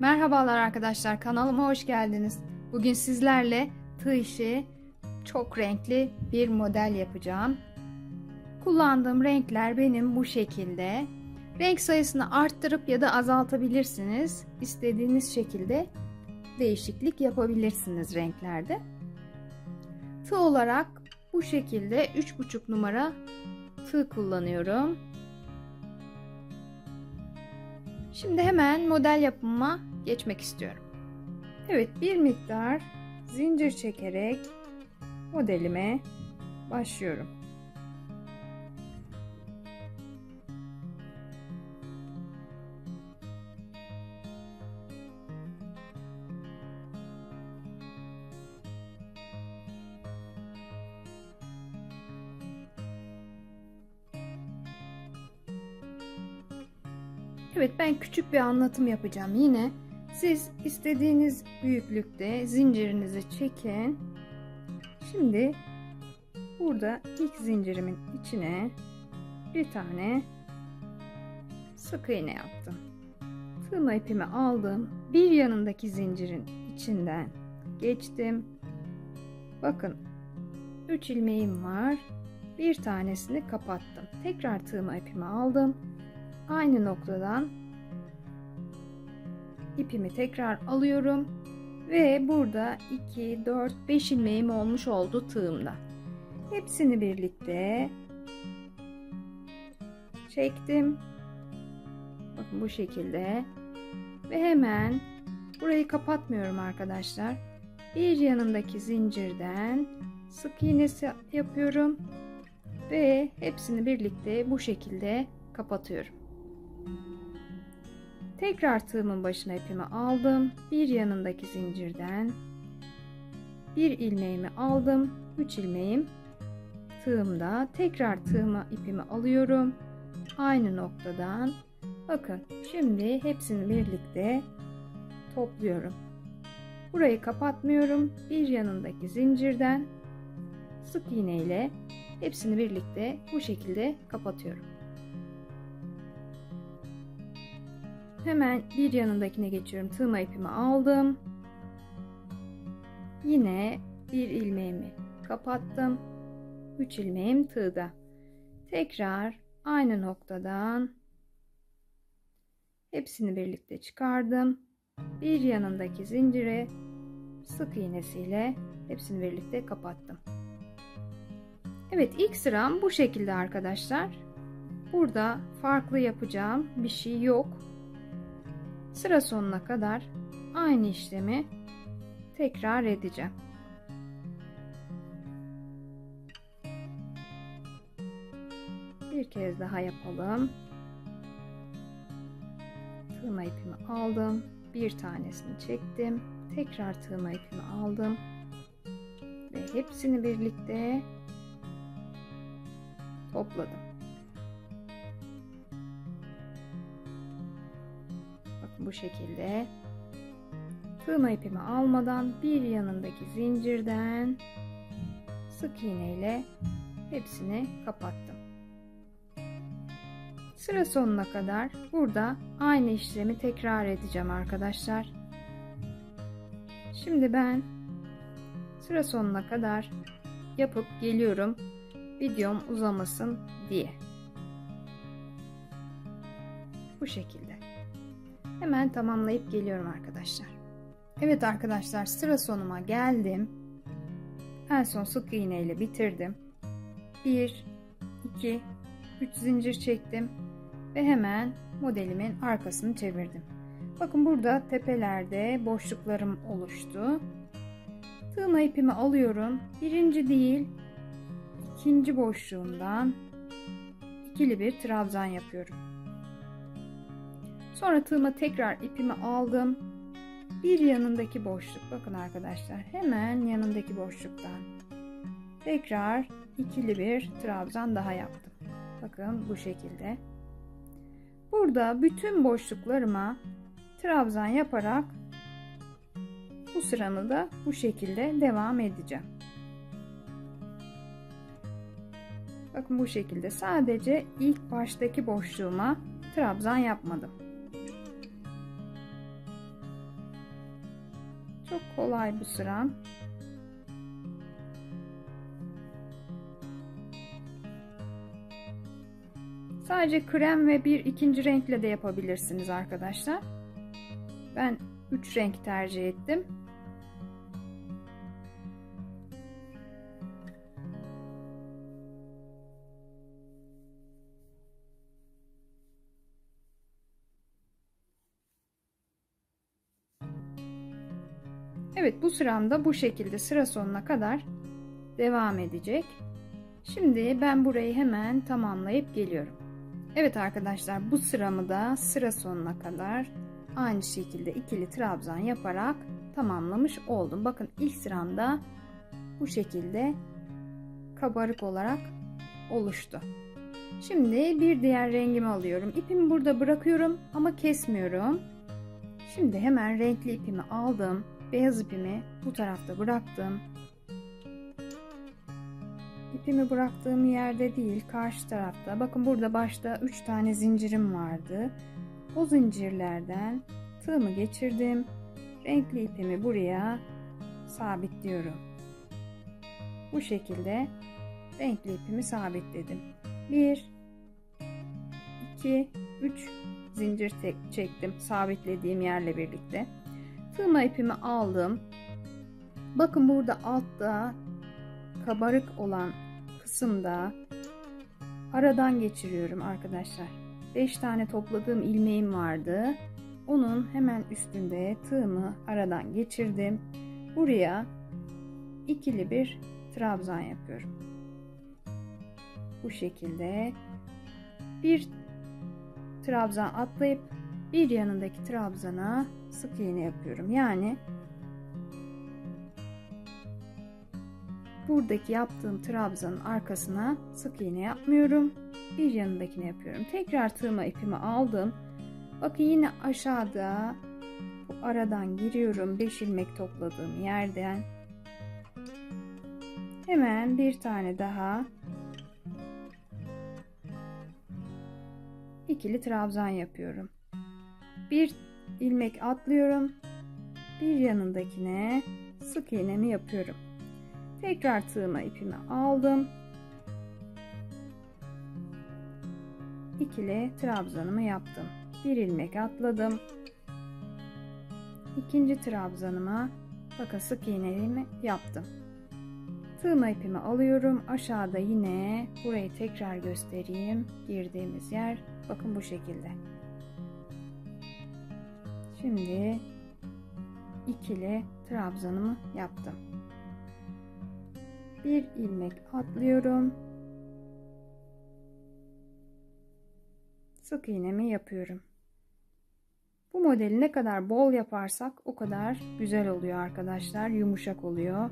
Merhabalar arkadaşlar kanalıma hoş geldiniz. Bugün sizlerle tığ işi çok renkli bir model yapacağım. Kullandığım renkler benim bu şekilde. Renk sayısını arttırıp ya da azaltabilirsiniz. İstediğiniz şekilde değişiklik yapabilirsiniz renklerde. Tığ olarak bu şekilde 3,5 numara tığ kullanıyorum. Şimdi hemen model yapımıma geçmek istiyorum. Evet bir miktar zincir çekerek modelime başlıyorum. Evet ben küçük bir anlatım yapacağım yine. Siz istediğiniz büyüklükte zincirinizi çekin. Şimdi burada ilk zincirimin içine bir tane sık iğne yaptım. Tığma ipimi aldım. Bir yanındaki zincirin içinden geçtim. Bakın 3 ilmeğim var. Bir tanesini kapattım. Tekrar tığma ipimi aldım aynı noktadan ipimi tekrar alıyorum ve burada 2 4 5 ilmeğim olmuş oldu tığımda. Hepsini birlikte çektim. Bakın bu şekilde ve hemen burayı kapatmıyorum arkadaşlar. Bir yanındaki zincirden sık iğnesi yapıyorum ve hepsini birlikte bu şekilde kapatıyorum. Tekrar tığımın başına ipimi aldım. Bir yanındaki zincirden bir ilmeğimi aldım. 3 ilmeğim tığımda. Tekrar tığıma ipimi alıyorum. Aynı noktadan bakın şimdi hepsini birlikte topluyorum. Burayı kapatmıyorum. Bir yanındaki zincirden sık iğne ile hepsini birlikte bu şekilde kapatıyorum. Hemen bir yanındakine geçiyorum. Tığma ipimi aldım. Yine bir ilmeğimi kapattım. 3 ilmeğim tığda. Tekrar aynı noktadan hepsini birlikte çıkardım. Bir yanındaki zincire sık iğnesiyle hepsini birlikte kapattım. Evet ilk sıram bu şekilde arkadaşlar. Burada farklı yapacağım bir şey yok. Sıra sonuna kadar aynı işlemi tekrar edeceğim. Bir kez daha yapalım. Tığma ipimi aldım. Bir tanesini çektim. Tekrar tığma ipimi aldım. Ve hepsini birlikte topladım. Bu şekilde tığma ipimi almadan bir yanındaki zincirden sık iğne ile hepsini kapattım. Sıra sonuna kadar burada aynı işlemi tekrar edeceğim arkadaşlar. Şimdi ben sıra sonuna kadar yapıp geliyorum. Videom uzamasın diye. Bu şekilde. Hemen tamamlayıp geliyorum arkadaşlar. Evet arkadaşlar sıra sonuma geldim. En son sık iğne ile bitirdim. 1 2 3 zincir çektim ve hemen modelimin arkasını çevirdim. Bakın burada tepelerde boşluklarım oluştu. Tığma ipimi alıyorum. Birinci değil, ikinci boşluğundan ikili bir trabzan yapıyorum. Sonra tığıma tekrar ipimi aldım. Bir yanındaki boşluk bakın arkadaşlar hemen yanındaki boşluktan tekrar ikili bir trabzan daha yaptım. Bakın bu şekilde. Burada bütün boşluklarıma trabzan yaparak bu sıramı da bu şekilde devam edeceğim. Bakın bu şekilde sadece ilk baştaki boşluğuma trabzan yapmadım. Çok kolay bu sıram. Sadece krem ve bir ikinci renkle de yapabilirsiniz arkadaşlar. Ben 3 renk tercih ettim. Evet bu sıramda bu şekilde sıra sonuna kadar devam edecek. Şimdi ben burayı hemen tamamlayıp geliyorum. Evet arkadaşlar bu sıramı da sıra sonuna kadar aynı şekilde ikili trabzan yaparak tamamlamış oldum. Bakın ilk sıramda bu şekilde kabarık olarak oluştu. Şimdi bir diğer rengimi alıyorum. İpimi burada bırakıyorum ama kesmiyorum. Şimdi hemen renkli ipimi aldım. Beyaz ipimi bu tarafta bıraktım. İpimi bıraktığım yerde değil karşı tarafta. Bakın burada başta 3 tane zincirim vardı. O zincirlerden tığımı geçirdim. Renkli ipimi buraya sabitliyorum. Bu şekilde renkli ipimi sabitledim. 1 2 3 zincir çektim sabitlediğim yerle birlikte. Tığma ipimi aldım. Bakın burada altta kabarık olan kısımda aradan geçiriyorum arkadaşlar. 5 tane topladığım ilmeğim vardı. Onun hemen üstünde tığımı aradan geçirdim. Buraya ikili bir trabzan yapıyorum. Bu şekilde bir trabzan atlayıp bir yanındaki trabzana sık iğne yapıyorum. Yani buradaki yaptığım trabzanın arkasına sık iğne yapmıyorum. Bir yanındakine yapıyorum. Tekrar tığıma ipimi aldım. Bakın yine aşağıda bu aradan giriyorum. 5 ilmek topladığım yerden. Hemen bir tane daha ikili trabzan yapıyorum. Bir ilmek atlıyorum. Bir yanındakine sık iğnemi yapıyorum. Tekrar tığıma ipimi aldım. İkili trabzanımı yaptım. Bir ilmek atladım. İkinci trabzanıma bakın sık iğnemi yaptım. Tığma ipimi alıyorum. Aşağıda yine burayı tekrar göstereyim. Girdiğimiz yer bakın bu şekilde. Şimdi ikili trabzanımı yaptım. Bir ilmek atlıyorum. Sık iğnemi yapıyorum. Bu modeli ne kadar bol yaparsak o kadar güzel oluyor arkadaşlar. Yumuşak oluyor.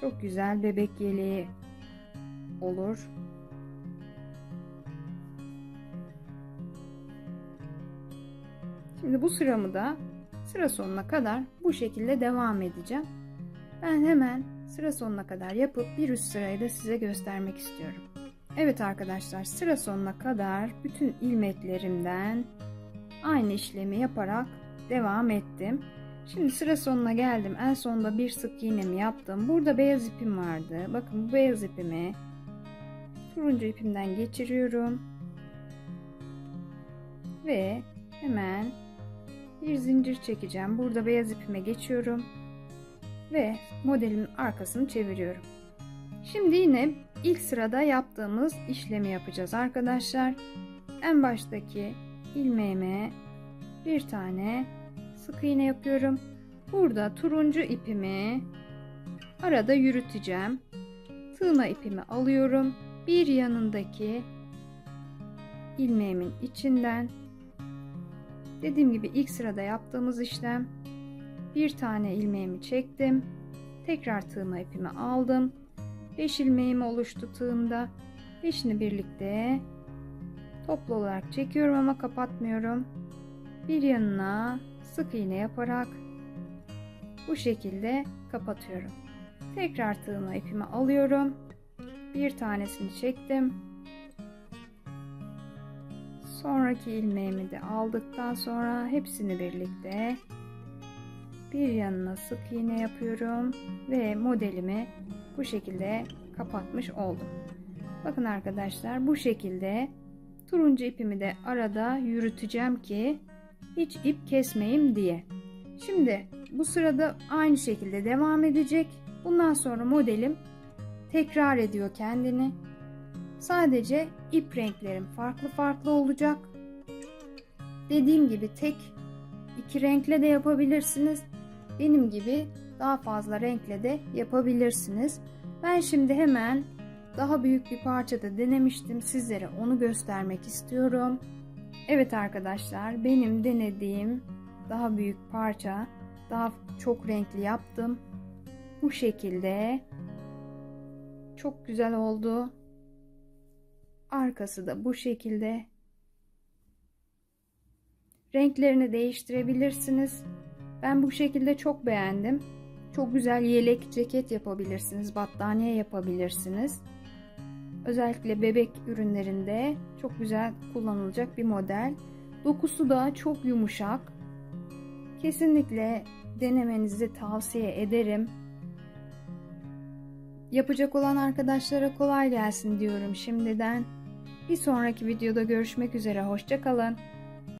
Çok güzel bebek yeleği olur. Şimdi bu sıramı da sıra sonuna kadar bu şekilde devam edeceğim. Ben hemen sıra sonuna kadar yapıp bir üst sırayı da size göstermek istiyorum. Evet arkadaşlar sıra sonuna kadar bütün ilmeklerimden aynı işlemi yaparak devam ettim. Şimdi sıra sonuna geldim. En sonunda bir sık iğnemi yaptım. Burada beyaz ipim vardı. Bakın bu beyaz ipimi turuncu ipimden geçiriyorum. Ve hemen bir zincir çekeceğim. Burada beyaz ipime geçiyorum. Ve modelimin arkasını çeviriyorum. Şimdi yine ilk sırada yaptığımız işlemi yapacağız arkadaşlar. En baştaki ilmeğime bir tane sık iğne yapıyorum. Burada turuncu ipimi arada yürüteceğim. Tığma ipimi alıyorum. Bir yanındaki ilmeğimin içinden dediğim gibi ilk sırada yaptığımız işlem bir tane ilmeğimi çektim. Tekrar tığma ipimi aldım. 5 ilmeğim oluştu tığımda. 5'ini birlikte toplu olarak çekiyorum ama kapatmıyorum. Bir yanına sık iğne yaparak bu şekilde kapatıyorum. Tekrar tığıma ipimi alıyorum. Bir tanesini çektim. Sonraki ilmeğimi de aldıktan sonra hepsini birlikte bir yanına sık iğne yapıyorum ve modelimi bu şekilde kapatmış oldum. Bakın arkadaşlar bu şekilde turuncu ipimi de arada yürüteceğim ki hiç ip kesmeyeyim diye. Şimdi bu sırada aynı şekilde devam edecek. Bundan sonra modelim tekrar ediyor kendini. Sadece ip renklerim farklı farklı olacak. Dediğim gibi tek iki renkle de yapabilirsiniz. Benim gibi daha fazla renkle de yapabilirsiniz. Ben şimdi hemen daha büyük bir parçada denemiştim. Sizlere onu göstermek istiyorum. Evet arkadaşlar benim denediğim daha büyük parça daha çok renkli yaptım. Bu şekilde çok güzel oldu. Arkası da bu şekilde. Renklerini değiştirebilirsiniz. Ben bu şekilde çok beğendim. Çok güzel yelek, ceket yapabilirsiniz, battaniye yapabilirsiniz. Özellikle bebek ürünlerinde çok güzel kullanılacak bir model. Dokusu da çok yumuşak. Kesinlikle denemenizi tavsiye ederim. Yapacak olan arkadaşlara kolay gelsin diyorum şimdiden. Bir sonraki videoda görüşmek üzere. Hoşçakalın.